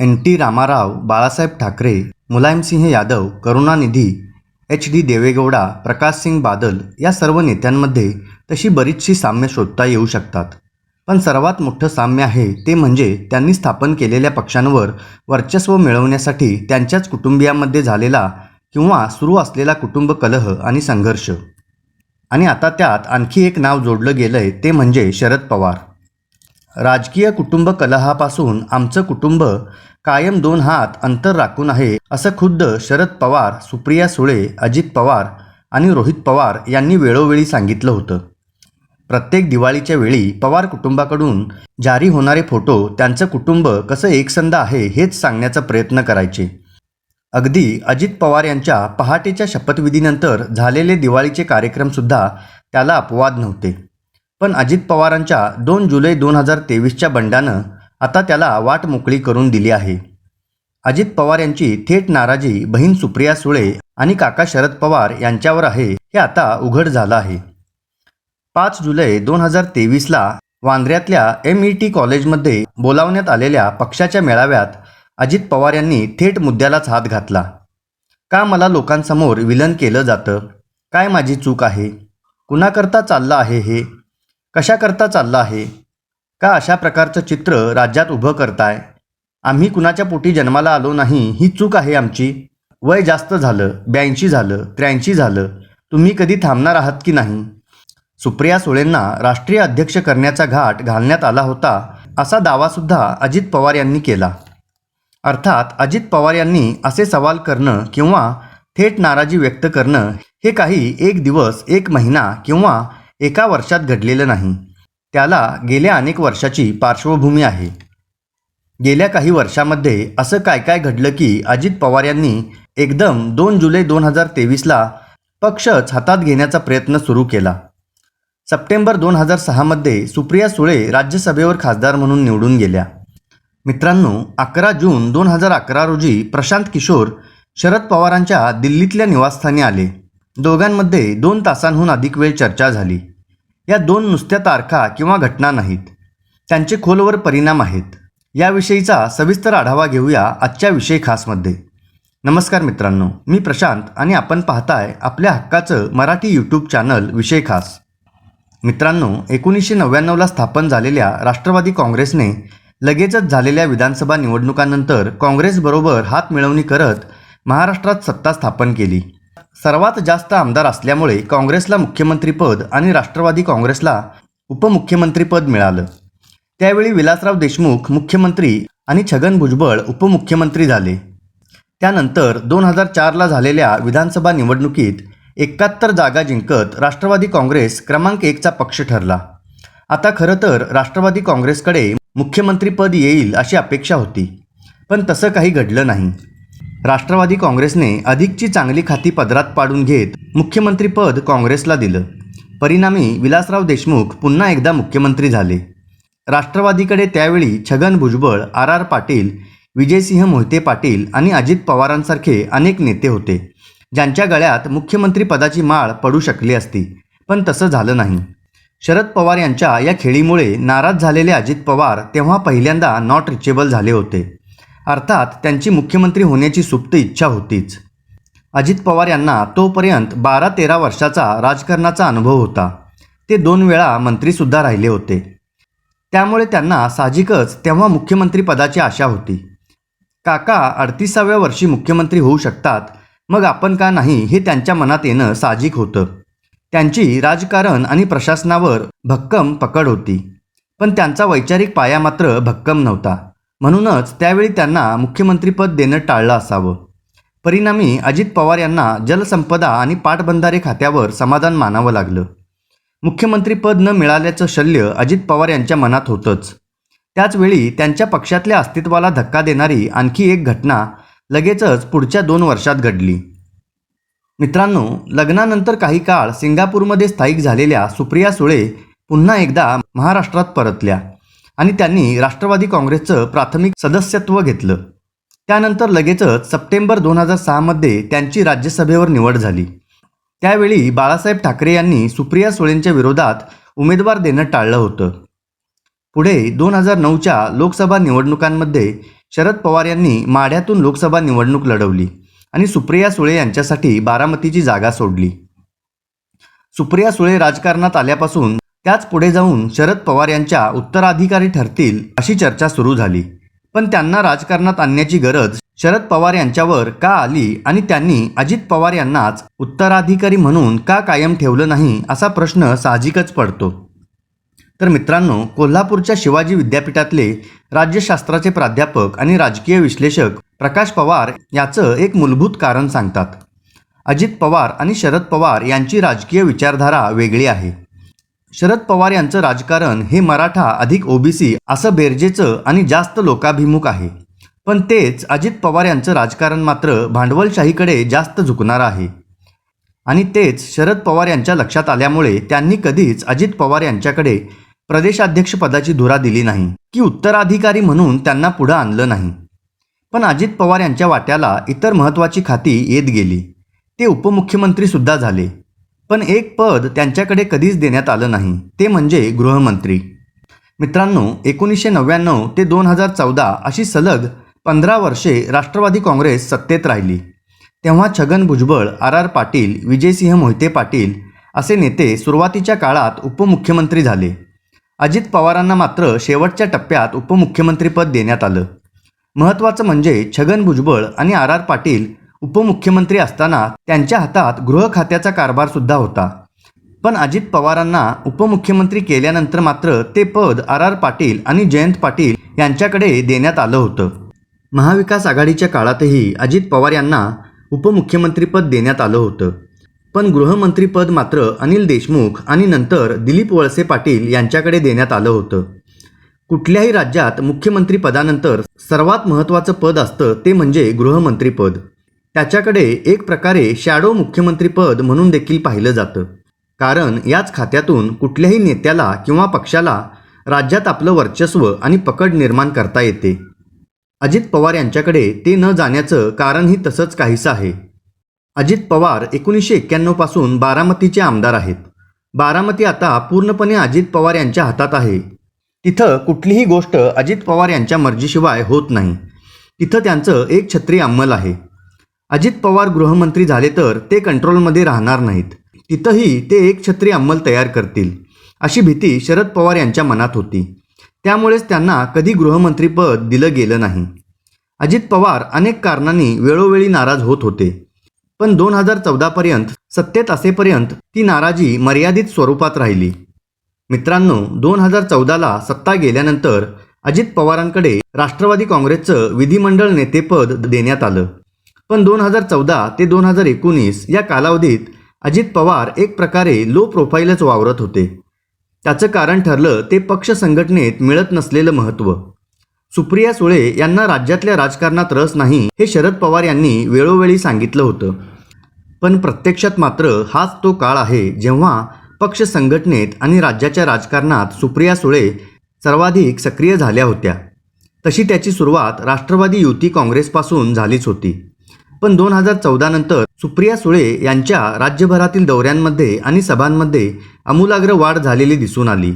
N T Rama Rao Balasaheb Thackeray Mulayam Singh Yadav Karunanidhi H D Deve Gowda Prakash Singh Badal या सर्व नेत्यांमध्ये तशी बरीचशी साम्य शोधता येऊ शकतात. पण सर्वात मोठं साम्य आहे ते म्हणजे त्यांनी स्थापन केलेल्या पक्षांवर वर्चस्व मिळवण्यासाठी त्यांच्याच कुटुंबियांमध्ये झालेला किंवा सुरू असलेला कुटुंब कलह आणि संघर्ष. आणि आता त्यात आणखी एक नाव जोडलं गेलं आहे ते म्हणजे शरद पवार. राजकीय कुटुंब कलहापासून आमचं कुटुंब कायम दोन हात अंतर राखून आहे असं खुद्द शरद पवार सुप्रिया सुळे अजित पवार आणि रोहित पवार यांनी वेळोवेळी सांगितलं होतं. प्रत्येक दिवाळीच्या वेळी पवार कुटुंबाकडून जारी होणारे फोटो त्यांचं कुटुंब कसं एकसंध आहे हेच सांगण्याचा प्रयत्न करायचे. अगदी अजित पवार यांच्या पहाटेच्या शपथविधीनंतर झालेले दिवाळीचे कार्यक्रमसुद्धा त्याला अपवाद नव्हते. पण अजित पवारांच्या दोन जुलै दोन हजार तेवीसच्या बंडानं आता त्याला वाट मोकळी करून दिली आहे. अजित पवार यांची थेट नाराजी बहीण सुप्रिया सुळे आणि काका शरद पवार यांच्यावर आहे हे आता उघड झालं आहे. पाच जुलै दोन हजार तेवीसला वांद्र्यातल्या एम ई टी कॉलेजमध्ये बोलावण्यात आलेल्या पक्षाच्या मेळाव्यात अजित पवार यांनी थेट मुद्द्यालाच हात घातला. का मला लोकांसमोर विलन केलं जातं? काय माझी चूक आहे? कुणाकरता चाललं आहे हे? कशाकरता चाललं आहे? का अशा प्रकारचं चित्र राज्यात उभं करताय? आम्ही कुणाच्या पोटी जन्माला आलो नाही ही चूक आहे आमची. वय जास्त झालं ब्याऐंशी झालं त्र्याऐंशी झालं. तुम्ही कधी थांबणार आहात की नाही? सुप्रिया सुळेंना राष्ट्रीय अध्यक्ष करण्याचा घाट घालण्यात आला होता असा दावासुद्धा अजित पवार यांनी केला. अर्थात अजित पवार यांनी असे सवाल करणं किंवा थेट नाराजी व्यक्त करणं हे काही एक दिवस एक महिना किंवा एका वर्षात घडलेलं नाही. त्याला गेल्या अनेक वर्षाची पार्श्वभूमी आहे. गेल्या काही वर्षामध्ये असं काय काय घडलं की अजित पवार यांनी एकदम दोन जुलै दोन हजार तेवीसला पक्षच हातात घेण्याचा प्रयत्न सुरू केला. सप्टेंबर दोन हजार सहामध्ये सुप्रिया सुळे राज्यसभेवर खासदार म्हणून निवडून गेल्या. मित्रांनो अकरा जून दोन हजार अकरा रोजी प्रशांत किशोर शरद पवारांच्या दिल्लीतल्या निवासस्थानी आले. दोघांमध्ये दोन तासांहून अधिक वेळ चर्चा झाली. या दोन नुसत्या तारखा किंवा घटना नाहीत. त्यांचे खोलवर परिणाम आहेत. याविषयीचा सविस्तर आढावा घेऊया आजच्या विषय खासमध्ये. नमस्कार मित्रांनो मी प्रशांत आणि आपण पाहताय आपल्या हक्काचं मराठी यूट्यूब चॅनल विषय खास. मित्रांनो एकोणीसशे नव्याण्णवला स्थापन झालेल्या राष्ट्रवादी काँग्रेसने लगेचच झालेल्या विधानसभा निवडणुकांनंतर काँग्रेसबरोबर हात मिळवणी करत महाराष्ट्रात सत्ता स्थापन केली. सर्वात जास्त आमदार असल्यामुळे काँग्रेसला मुख्यमंत्रीपद आणि राष्ट्रवादी काँग्रेसला उपमुख्यमंत्रीपद मिळालं. त्यावेळी विलासराव देशमुख मुख्यमंत्री आणि छगन भुजबळ उपमुख्यमंत्री झाले. त्यानंतर दोन हजार चारला झालेल्या विधानसभा निवडणुकीत एकाहत्तर जागा जिंकत राष्ट्रवादी काँग्रेस क्रमांक एकचा पक्ष ठरला. आता खरं तर राष्ट्रवादी काँग्रेसकडे मुख्यमंत्रीपद येईल अशी अपेक्षा होती. पण तसं काही घडलं नाही. राष्ट्रवादी काँग्रेसने अधिकची चांगली खाती पदरात पाडून घेत मुख्यमंत्रीपद काँग्रेसला दिलं. परिणामी विलासराव देशमुख पुन्हा एकदा मुख्यमंत्री झाले. राष्ट्रवादीकडे त्यावेळी छगन भुजबळ आर आर पाटील विजयसिंह मोहिते पाटील आणि अजित पवारांसारखे अनेक नेते होते ज्यांच्या गळ्यात मुख्यमंत्रीपदाची माळ पडू शकली असती पण तसं झालं नाही. शरद पवार यांच्या या खेळीमुळे नाराज झालेले अजित पवार तेव्हा पहिल्यांदा नॉट रिचेबल झाले होते. अर्थात त्यांची मुख्यमंत्री होण्याची सुप्त इच्छा होतीच. अजित पवार यांना तोपर्यंत बारा तेरा वर्षाचा राजकारणाचा अनुभव होता. ते दोन वेळा मंत्रीसुद्धा राहिले होते. त्यामुळे त्यांना साहजिकच तेव्हा मुख्यमंत्रीपदाची आशा होती. काका अडतीसाव्या वर्षी मुख्यमंत्री होऊ शकतात. मग आपण का नाही हे त्यांच्या मनात येणं साहजिक होतं. त्यांची राजकारण आणि प्रशासनावर भक्कम पकड होती. पण त्यांचा वैचारिक पाया मात्र भक्कम नव्हता. म्हणूनच त्यावेळी त्यांना मुख्यमंत्रीपद देणं टाळलं असावं. परिणामी अजित पवार यांना जलसंपदा आणि पाटबंधारे खात्यावर समाधान मानावं लागलं. मुख्यमंत्रीपद न मिळाल्याचं शल्य अजित पवार यांच्या मनात होतंच. त्याचवेळी त्यांच्या पक्षातल्या अस्तित्वाला धक्का देणारी आणखी एक घटना लगेचच पुढच्या दोन वर्षात घडली. मित्रांनो लग्नानंतर काही काळ सिंगापूरमध्ये स्थायिक झालेल्या सुप्रिया सुळे पुन्हा एकदा महाराष्ट्रात परतल्या. आणि त्यांनी राष्ट्रवादी काँग्रेसचं प्राथमिक सदस्यत्व घेतलं. त्यानंतर लगेचच सप्टेंबर दोन हजार सहामध्ये त्यांची राज्यसभेवर निवड झाली. त्यावेळी बाळासाहेब ठाकरे यांनी सुप्रिया सुळेंच्या विरोधात उमेदवार देणं टाळलं होतं. पुढे दोन हजार नऊच्या लोकसभा निवडणुकांमध्ये शरद पवार यांनी माढ्यातून लोकसभा निवडणूक लढवली आणि सुप्रिया सुळे यांच्यासाठी बारामतीची जागा सोडली. सुप्रिया सुळे राजकारणात आल्यापासून त्याच पुढे जाऊन शरद पवार यांच्या उत्तराधिकारी ठरतील अशी चर्चा सुरू झाली. पण त्यांना राजकारणात आणण्याची गरज शरद पवार यांच्यावर का आली आणि त्यांनी अजित पवार यांनाच उत्तराधिकारी म्हणून का कायम ठेवलं नाही असा प्रश्न साहजिकच पडतो. तर मित्रांनो कोल्हापूरच्या शिवाजी विद्यापीठातले राज्यशास्त्राचे प्राध्यापक आणि राजकीय विश्लेषक प्रकाश पवार याचं एक मूलभूत कारण सांगतात. अजित पवार आणि शरद पवार यांची राजकीय विचारधारा वेगळी आहे. शरद पवार यांचं राजकारण हे मराठा अधिक ओबीसी असं बेरजेचं आणि जास्त लोकाभिमुख आहे. पण तेच अजित पवार यांचं राजकारण मात्र भांडवलशाहीकडे जास्त झुकणार आहे. आणि तेच शरद पवार यांच्या लक्षात आल्यामुळे त्यांनी कधीच अजित पवार यांच्याकडे प्रदेशाध्यक्षपदाची धुरा दिली नाही की उत्तराधिकारी म्हणून त्यांना पुढं आणलं नाही. पण अजित पवार यांच्या वाट्याला इतर महत्त्वाची खाती येत गेली. ते उपमुख्यमंत्रीसुद्धा झाले. पण एक पद त्यांच्याकडे कधीच देण्यात आलं नाही. ते म्हणजे गृहमंत्री. मित्रांनो एकोणीसशे नव्याण्णव ते दोन हजार चौदा अशी सलग पंधरा वर्षे राष्ट्रवादी काँग्रेस सत्तेत राहिली. तेव्हा छगन भुजबळ आर आर पाटील विजयसिंह मोहिते पाटील असे नेते सुरुवातीच्या काळात उपमुख्यमंत्री झाले. अजित पवारांना मात्र शेवटच्या टप्प्यात उपमुख्यमंत्रीपद देण्यात आलं. महत्त्वाचं म्हणजे छगन भुजबळ आणि आर आर पाटील उपमुख्यमंत्री असताना त्यांच्या हातात गृह खात्याचा कारभारसुद्धा होता. पण अजित पवारांना उपमुख्यमंत्री केल्यानंतर मात्र ते पद आर आर पाटील आणि जयंत पाटील यांच्याकडे देण्यात आलं होतं. महाविकास आघाडीच्या काळातही अजित पवार यांना उपमुख्यमंत्रीपद देण्यात आलं होतं. पण गृहमंत्रीपद मात्र अनिल देशमुख आणि नंतर दिलीप वळसे पाटील यांच्याकडे देण्यात आलं होतं. कुठल्याही राज्यात मुख्यमंत्रीपदानंतर सर्वात महत्त्वाचं पद असतं ते म्हणजे गृहमंत्रीपद त्याच्याकडे एक प्रकारे शॅडो मुख्यमंत्रीपद म्हणून देखील पाहिलं जातं. कारण याच खात्यातून कुठल्याही नेत्याला किंवा पक्षाला राज्यात आपलं वर्चस्व आणि पकड निर्माण करता येते. अजित पवार यांच्याकडे ते न जाण्याचं कारणही तसंच काहीसं आहे. अजित पवार एकोणीसशे एक्क्याण्णवपासून बारामतीचे आमदार आहेत. बारामती आता पूर्णपणे अजित पवार यांच्या हातात आहे. तिथं कुठलीही गोष्ट अजित पवार यांच्या मर्जीशिवाय होत नाही. तिथं त्यांचं एक छत्री अंमल आहे. अजित पवार गृहमंत्री झाले तर ते कंट्रोलमध्ये राहणार नाहीत. तिथंही ते एक छत्री अंमल तयार करतील अशी भीती शरद पवार यांच्या मनात होती. त्यामुळेच त्यांना कधी गृहमंत्रीपद दिलं गेलं नाही. अजित पवार अनेक कारणांनी वेळोवेळी नाराज होत होते. पण दोन हजार चौदापर्यंत सत्तेत असेपर्यंत ती नाराजी मर्यादित स्वरूपात राहिली. मित्रांनो दोन हजार चौदाला सत्ता गेल्यानंतर अजित पवारांकडे राष्ट्रवादी काँग्रेसचं विधिमंडळ नेतेपद देण्यात आलं. पण दोन हजार चौदा ते दोन हजार एकोणीस या कालावधीत अजित पवार एक प्रकारे लो प्रोफाईलच वावरत होते. त्याचं कारण ठरलं ते पक्ष संघटनेत मिळत नसलेलं महत्त्व सुप्रिया सुळे यांना राज्यातल्या राजकारणात रस नाही हे शरद पवार यांनी वेळोवेळी सांगितलं होतं. पण प्रत्यक्षात मात्र हाच तो काळ आहे जेव्हा पक्ष संघटनेत आणि राज्याच्या राजकारणात सुप्रिया सुळे सर्वाधिक सक्रिय झाल्या होत्या. तशी त्याची सुरुवात राष्ट्रवादी युती काँग्रेसपासून झालीच होती. पण दोन हजार चौदा नंतर सुप्रिया सुळे यांच्या राज्यभरातील दौऱ्यांमध्ये आणि सभांमध्ये आमूलाग्र वाढ झालेली दिसून आली.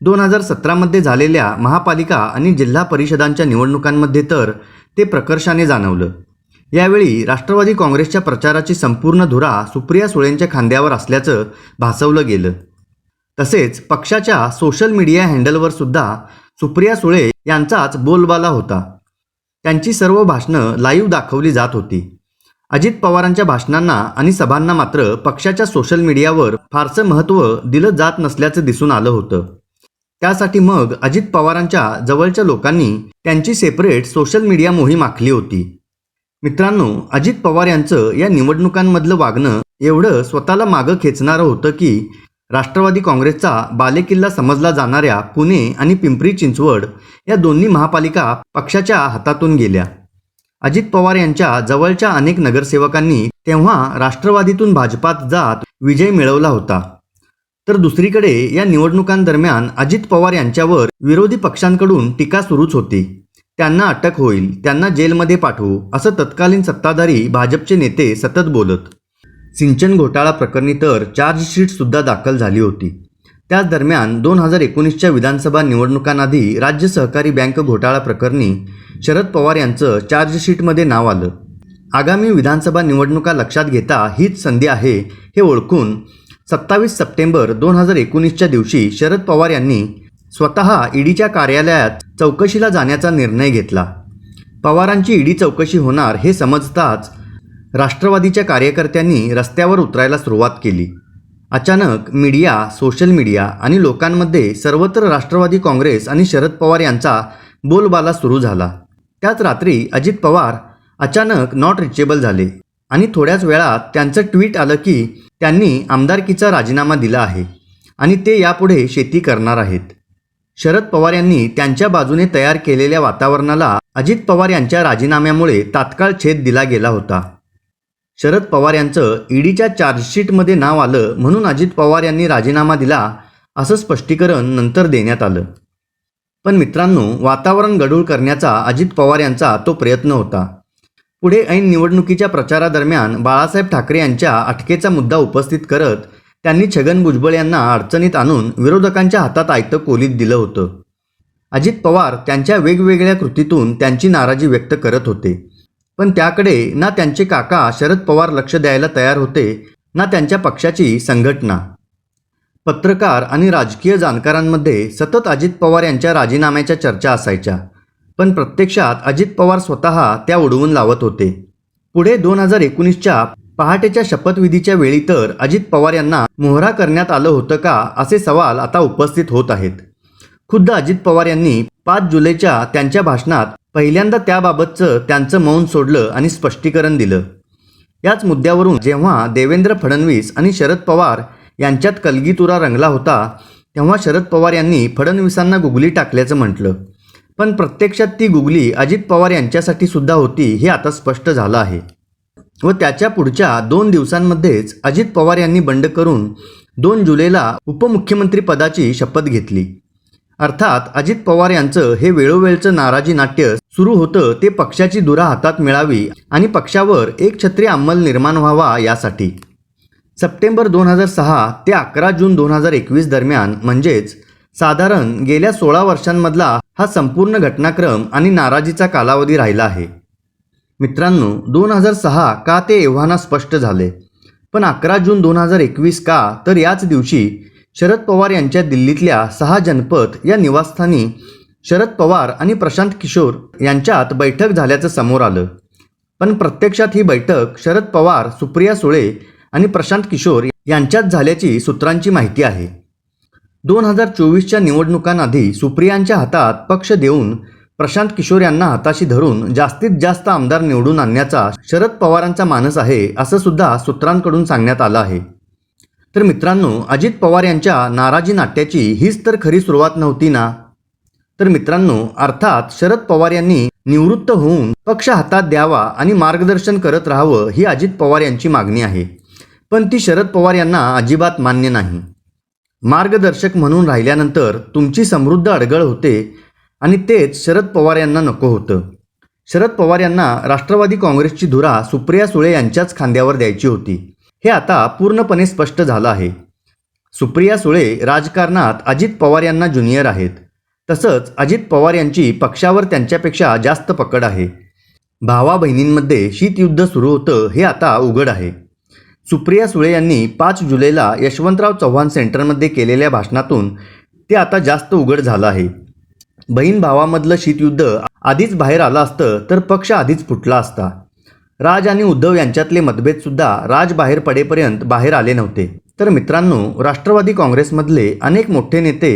दोन हजार सतरामध्ये झालेल्या महापालिका आणि जिल्हा परिषदांच्या निवडणुकांमध्ये तर ते प्रकर्षाने जाणवलं. यावेळी राष्ट्रवादी काँग्रेसच्या प्रचाराची संपूर्ण धुरा सुप्रिया सुळेंच्या खांद्यावर असल्याचं भासवलं गेलं. तसेच पक्षाच्या सोशल मीडिया हँडलवर सुद्धा सुप्रिया सुळे यांचाच बोलबाला होता. त्यांची सर्व भाषणं लाईव्ह दाखवली जात होती. अजित पवारांच्या भाषणांना आणि सभांना मात्र पक्षाच्या सोशल मीडियावर फारसं महत्त्व दिलं जात नसल्याचं दिसून आलं होतं. त्यासाठी मग अजित पवारांच्या जवळच्या लोकांनी त्यांची सेपरेट सोशल मीडिया मोहीम आखली होती. मित्रांनो अजित पवार यांचं या निवडणुकांमधलं वागणं एवढं स्वतःला मागं खेचणारं होतं की राष्ट्रवादी काँग्रेसचा बालेकिल्ला समजला जाणाऱ्या पुणे आणि पिंपरी चिंचवड या दोन्ही महापालिका पक्षाच्या हातातून गेल्या. अजित पवार यांच्या जवळच्या अनेक नगरसेवकांनी तेव्हा राष्ट्रवादीतून भाजपात जात विजय मिळवला होता. तर दुसरीकडे या निवडणुकांदरम्यान अजित पवार यांच्यावर विरोधी पक्षांकडून टीका सुरूच होती. त्यांना अटक होईल त्यांना जेलमध्ये पाठवू असं तत्कालीन सत्ताधारी भाजपचे नेते सतत बोलत सिंचन घोटाळा प्रकरणी तर चार्जशीटसुद्धा दाखल झाली होती. त्याच दरम्यान दोन हजार एकोणीसच्या विधानसभा निवडणुकांआधी राज्य सहकारी बँक घोटाळा प्रकरणी शरद पवार यांचं चार्जशीटमध्ये नाव आलं. आगामी विधानसभा निवडणुका लक्षात घेता हीच संधी आहे हे ओळखून सत्तावीस सप्टेंबर दोन हजार एकोणीसच्या दिवशी शरद पवार यांनी स्वतः ईडीच्या कार्यालयात चौकशीला जाण्याचा निर्णय घेतला. पवारांची ईडी चौकशी होणार हे समजताच राष्ट्रवादीच्या कार्यकर्त्यांनी रस्त्यावर उतरायला सुरुवात केली. अचानक मीडिया सोशल मीडिया आणि लोकांमध्ये सर्वत्र राष्ट्रवादी काँग्रेस आणि शरद पवार यांचा बोलबाला सुरू झाला. त्याच रात्री अजित पवार अचानक नॉट रिचेबल झाले आणि थोड्याच वेळात त्यांचं ट्विट आलं की त्यांनी आमदारकीचा राजीनामा दिला आहे आणि ते यापुढे शेती करणार आहेत. शरद पवार यांनी त्यांच्या बाजूने तयार केलेल्या वातावरणाला अजित पवार यांच्या राजीनाम्यामुळे तात्काळ छेद दिला गेला होता. शरद पवार यांचं ईडीच्या चार्जशीटमध्ये नाव आलं म्हणून अजित पवार यांनी राजीनामा दिला असं स्पष्टीकरण नंतर देण्यात आलं. पण मित्रांनो वातावरण गढूळ करण्याचा अजित पवार यांचा तो प्रयत्न होता. पुढे ऐन निवडणुकीच्या प्रचारादरम्यान बाळासाहेब ठाकरे यांच्या अटकेचा मुद्दा उपस्थित करत त्यांनी छगन भुजबळ यांना अडचणीत आणून विरोधकांच्या हातात आयतं कोलीत दिलं होतं. अजित पवार त्यांच्या वेगवेगळ्या कृतीतून त्यांची नाराजी व्यक्त करत होते. पण त्याकडे ना त्यांचे काका शरद पवार लक्ष द्यायला तयार होते ना त्यांच्या पक्षाची संघटना. पत्रकार आणि राजकीय जाणकारांमध्ये सतत अजित पवार यांच्या राजीनाम्याच्या चर्चा असायच्या पण प्रत्यक्षात अजित पवार स्वतः त्या उडवून लावत होते. पुढे दोन हजार एकोणीसच्या पहाटेच्या शपथविधीच्या वेळी तर अजित पवार यांना मोहरा करण्यात आलं होतं का असे सवाल आता उपस्थित होत आहेत. खुद्द अजित पवार यांनी पाच जुलैच्या त्यांच्या भाषणात पहिल्यांदा त्याबाबतचं त्यांचं मौन सोडलं आणि स्पष्टीकरण दिलं. याच मुद्द्यावरून जेव्हा देवेंद्र फडणवीस आणि शरद पवार यांच्यात कलगीतुरा रंगला होता तेव्हा शरद पवार यांनी फडणवीसांना गुगली टाकल्याचं म्हटलं. पण प्रत्यक्षात ती गुगली अजित पवार यांच्यासाठी सुद्धा होती हे आता स्पष्ट झालं आहे. व त्याच्या पुढच्या दोन दिवसांमध्येच अजित पवार यांनी बंड करून दोन जुलैला उपमुख्यमंत्री पदाची शपथ घेतली. अर्थात अजित पवार यांचं हे वेळोवेळचं नाराजी नाट्य सुरू होतं ते पक्षाची धुरा हातात मिळावी आणि पक्षावर एक छत्री अंमल निर्माण व्हावा यासाठी. सप्टेंबर दोन हजार सहा ते अकरा जून दोन हजार एकवीस दरम्यान म्हणजेच साधारण गेल्या सोळा वर्षांमधला हा संपूर्ण घटनाक्रम आणि नाराजीचा कालावधी राहिला आहे. मित्रांनो दोन हजार सहा का ते एव्हाना स्पष्ट झाले? पण अकरा जून दोन हजार एकवीस का? तर याच दिवशी शरद पवार यांच्या दिल्लीतल्या सहा जनपद या निवासस्थानी शरद पवार आणि प्रशांत किशोर यांच्यात बैठक झाल्याचं समोर आलं. पण प्रत्यक्षात ही बैठक शरद पवार सुप्रिया सुळे आणि प्रशांत किशोर यांच्यात झाल्याची सूत्रांची माहिती आहे. दोन हजार चोवीसच्या निवडणुकांआधी सुप्रियांच्या हातात पक्ष देऊन प्रशांत किशोर यांना हाताशी धरून जास्तीत जास्त आमदार निवडून आणण्याचा शरद पवारांचा मानस आहे असं सुद्धा सूत्रांकडून सांगण्यात आलं आहे. तर मित्रांनो अजित पवार यांच्या नाराजी नाट्याची हीच तर खरी सुरुवात नव्हती ना? तर मित्रांनो अर्थात शरद पवार यांनी निवृत्त होऊन पक्ष हातात द्यावा आणि मार्गदर्शन करत राहावं ही अजित पवार यांची मागणी आहे. पण ती शरद पवार यांना अजिबात मान्य नाही. मार्गदर्शक म्हणून राहिल्यानंतर तुमची समृद्ध अडगळ होते आणि तेच शरद पवार यांना नको होतं. शरद पवार यांना राष्ट्रवादी काँग्रेसची धुरा सुप्रिया सुळे यांच्याच खांद्यावर द्यायची होती. हे आता पूर्णपणे स्पष्ट झालं आहे. सुप्रिया सुळे राजकारणात अजित पवार यांना ज्युनियर आहेत. तसंच अजित पवार यांची पक्षावर त्यांच्यापेक्षा जास्त पकड आहे. भावा बहिणींमध्ये शीतयुद्ध सुरू होतं हे आता उघड आहे. सुप्रिया सुळे यांनी पाच जुलैला यशवंतराव चव्हाण सेंटरमध्ये केलेल्या भाषणातून ते आता जास्त उघड झालं आहे. बहीण भावामधलं शीतयुद्ध आधीच बाहेर आलं असतं तर पक्ष आधीच फुटला असता. राज आणि उद्धव यांच्यातले मतभेदसुद्धा राज बाहेर पडेपर्यंत बाहेर आले नव्हते. तर मित्रांनो राष्ट्रवादी काँग्रेसमधले अनेक मोठे नेते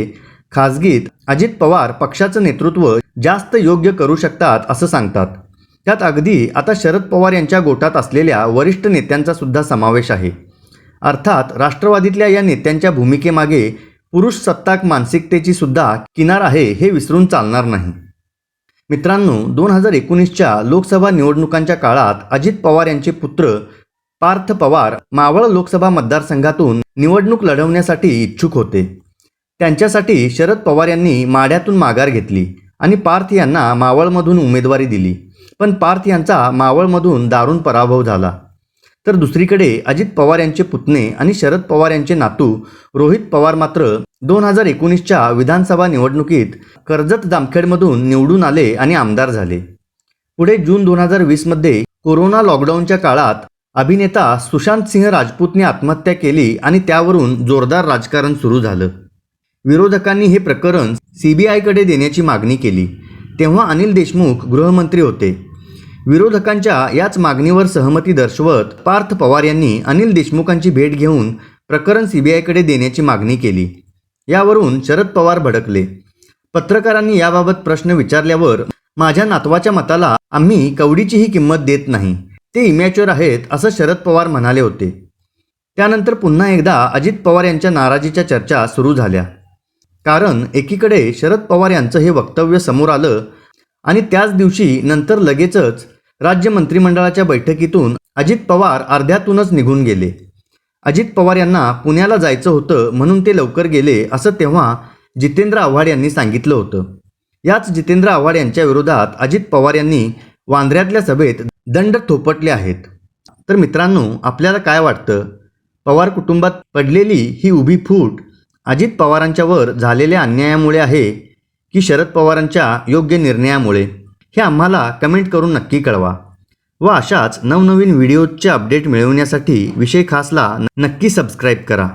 खासगीत अजित पवार पक्षाचं नेतृत्व जास्त योग्य करू शकतात असं सांगतात. त्यात अगदी आता शरद पवार यांच्या गोटात असलेल्या वरिष्ठ नेत्यांचा सुद्धा समावेश आहे. अर्थात राष्ट्रवादीतल्या या नेत्यांच्या भूमिकेमागे पुरुष सत्ताक मानसिकतेची सुद्धा किनार आहे हे विसरून चालणार नाही. मित्रांनो दोन हजार एकोणीसच्या लोकसभा निवडणुकांच्या काळात अजित पवार यांचे पुत्र पार्थ पवार मावळ लोकसभा मतदारसंघातून निवडणूक लढवण्यासाठी इच्छुक होते. त्यांच्यासाठी शरद पवार यांनी माढ्यातून माघार घेतली आणि पार्थ यांना मावळमधून उमेदवारी दिली. पण पार्थ यांचा मावळमधून दारुण पराभव झाला. तर दुसरीकडे अजित पवार यांचे पुतणे आणि शरद पवार यांचे नातू रोहित पवार मात्र दोन हजार एकोणीसच्या विधानसभा निवडणुकीत कर्जत जामखेडमधून निवडून आले आणि आमदार झाले. पुढे जून दोन हजार वीसमध्ये कोरोना लॉकडाऊनच्या काळात अभिनेता सुशांत सिंह राजपूतने आत्महत्या केली आणि त्यावरून जोरदार राजकारण सुरू झालं. विरोधकांनी हे प्रकरण सीबीआयकडे देण्याची मागणी केली. तेव्हा अनिल देशमुख गृहमंत्री होते. विरोधकांच्या याच मागणीवर सहमती दर्शवत पार्थ पवार यांनी अनिल देशमुखांची भेट घेऊन प्रकरण सीबीआयकडे देण्याची मागणी केली. यावरून शरद पवार भडकले. पत्रकारांनी याबाबत प्रश्न विचारल्यावर माझ्या नातवाच्या मताला आम्ही कवडीचीही किंमत देत नाही. ते इमॅच्युअर आहेत असं शरद पवार म्हणाले होते. त्यानंतर पुन्हा एकदा अजित पवार यांच्या नाराजीच्या चर्चा सुरू झाल्या. कारण एकीकडे शरद पवार यांचं हे वक्तव्य समोर आलं आणि त्याच दिवशी नंतर लगेचच राज्य मंत्रिमंडळाच्या बैठकीतून अजित पवार अर्ध्यातूनच निघून गेले. अजित पवार यांना पुण्याला जायचं होतं म्हणून ते लवकर गेले असं तेव्हा जितेंद्र आव्हाड यांनी सांगितलं होतं. याच जितेंद्र आव्हाड यांच्या विरोधात अजित पवार यांनी वांद्र्यातल्या सभेत दंड थोपटले आहेत. तर मित्रांनो आपल्याला काय वाटतं? पवार कुटुंबात पडलेली ही उभी फूट अजित पवारांच्यावर झालेल्या अन्यायामुळे आहे की शरद पवारांच्या योग्य निर्णयामुळे? हे आम्हाला कमेंट करून नक्की कळवा. व अशाच नवनवीन व्हिडिओजचे अपडेट मिळवण्यासाठी विषय खासला नक्की सबस्क्राईब करा.